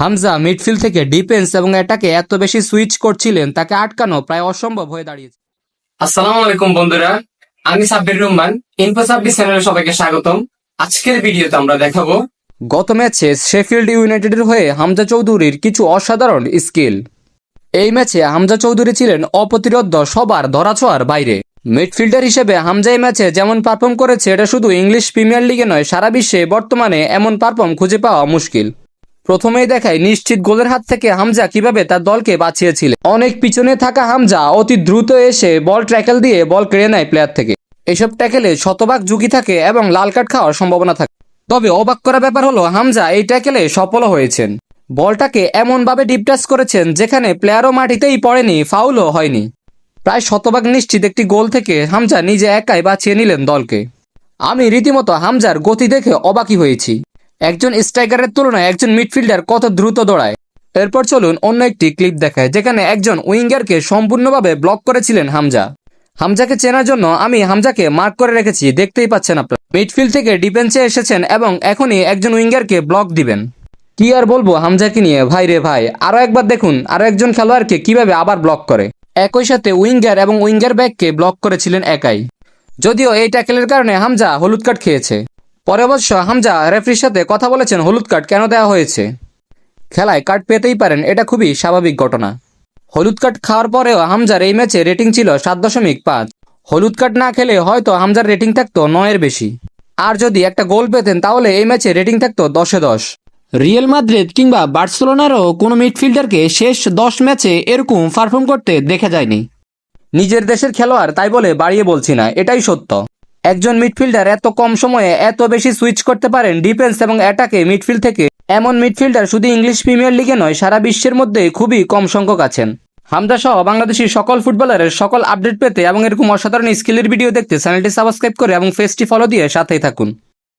Hamza midfield থেকে defence এবং এটাকে এত বেশি সুইচ করছিলেন তাকে আটকানো প্রায় অসম্ভব হয়ে দাঁড়িয়েছে। আসসালামু আলাইকুম বন্ধুরা আমি সাব্বির রহমান ইনফো সাব্বির চ্যানেলে সবাইকে স্বাগতম। আজকের ভিডিওতে আমরা দেখাবো গত ম্যাচে শেফিল্ড ইউনাইটেডের হয়ে হামজা চৌধুরীর কিছু অসাধারণ স্কিল। এই ম্যাচে হামজা চৌধুরী ছিলেন অপ্রতিরোধ্য সবার ধরাছোঁয়ার বাইরে। মিডফিল্ডার হিসেবে হামজা এই ম্যাচে যেমন পারফর্ম করেছে এটা শুধু ইংলিশ প্রিমিয়ার লিগে নয় সারা বিশ্বে বর্তমানে এমন পারফর্ম খুঁজে পাওয়া মুশকিল। প্রথমেই দেখায় নিশ্চিত গোলের হাত থেকে হামজা কীভাবে তার দলকে বাঁচিয়েছিলেন অনেক পিছনে থাকা হামজা অতি দ্রুত এসে বল ট্র্যাকেল দিয়ে বল কেড়ে নেয় প্লেয়ার থেকে। এসব ট্যাকেলে শতভাগ ঝুঁকি থাকে এবং লাল কার্ড খাওয়ার সম্ভাবনা থাকে। তবে অবাক করা ব্যাপার হলো, হামজা এই ট্যাকেলে সফল হয়েছেন। বলটাকে এমনভাবে ডিপ টাচ করেছেন যেখানে প্লেয়ারও মাটিতেই পড়েনি, ফাউলও হয়নি। প্রায় শতভাগ নিশ্চিত একটি গোল থেকে হামজা নিজে একাই বাঁচিয়ে নিলেন দলকে। আমি রীতিমতো হামজার গতি দেখে অবাকই হয়েছি। একজন স্ট্রাইকারের তুলনায় একজন মিডফিল্ডার কত দ্রুত দৌড়ায়? এরপর চলুন অন্য একটি ক্লিপ দেখায় যেখানে একজন উইঙ্গারকে সম্পূর্ণভাবে ব্লক করেছিলেন হামজা। হামজাকে চেনার জন্য আমি হামজাকে মার্ক করে রেখেছি, দেখতেই পাচ্ছেন আপনারা। মিডফিল্ড থেকে ডিফেন্সে এসেছেন এবং এখনই একজন উইঙ্গারকে ব্লক দিবেন। কি আর বলব হামজাকে নিয়ে, ভাই রে ভাই, আরও একবার দেখুন, আরও একজন খেলোয়াড়কে কীভাবে আবার ব্লক করে। একই সাথে উইঙ্গার এবং উইঙ্গার ব্যাককে ব্লক করেছিলেন একাই। যদিও এই ট্যাকেলের কারণে হামজা হলুদ কার্ড খেয়েছে। পরে অবশ্য হামজা রেফরির সাথে কথা বলেছেন, হলুদ কার্ড কেন দেওয়া হয়েছে? খেলায় কার্ড পেতেই পারেন, এটা খুবই স্বাভাবিক ঘটনা। হলুদ কার্ড খাওয়ার পরেও হামজার এই ম্যাচে রেটিং ছিল সাত দশমিক পাঁচ। হলুদ কার্ড না খেলে হয়তো হামজার রেটিং থাকতো নয়ের বেশি। আর যদি একটা গোল পেতেন, তাহলে এই ম্যাচে রেটিং থাকতো দশে দশ। রিয়েল মাদ্রিদ কিংবা বার্সেলোনারও কোনো মিডফিল্ডারকে শেষ দশ ম্যাচে এরকম পারফর্ম করতে দেখা যায়নি। নিজের দেশের খেলোয়াড়, তাই বলে বাড়িয়ে বলছি না, এটাই সত্য। একজন মিডফিল্ডার এত কম সময়ে এত বেশি সুইচ করতে পারেন ডিফেন্স এবং অ্যাটাকে মিডফিল্ড থেকে। এমন মিডফিল্ডার শুধু ইংলিশ প্রিমিয়ার লিগে নয়, সারা বিশ্বের মধ্যে খুবই কম সংখ্যক আছেন। হামদা সহ বাংলাদেশি সকল ফুটবলারের সকল আপডেট পেতে এবং এরকম অসাধারণ স্কিলের ভিডিও দেখতে চ্যানেলটি সাবস্ক্রাইব করে এবং ফেসটি ফলো দিয়ে সাথেই থাকুন।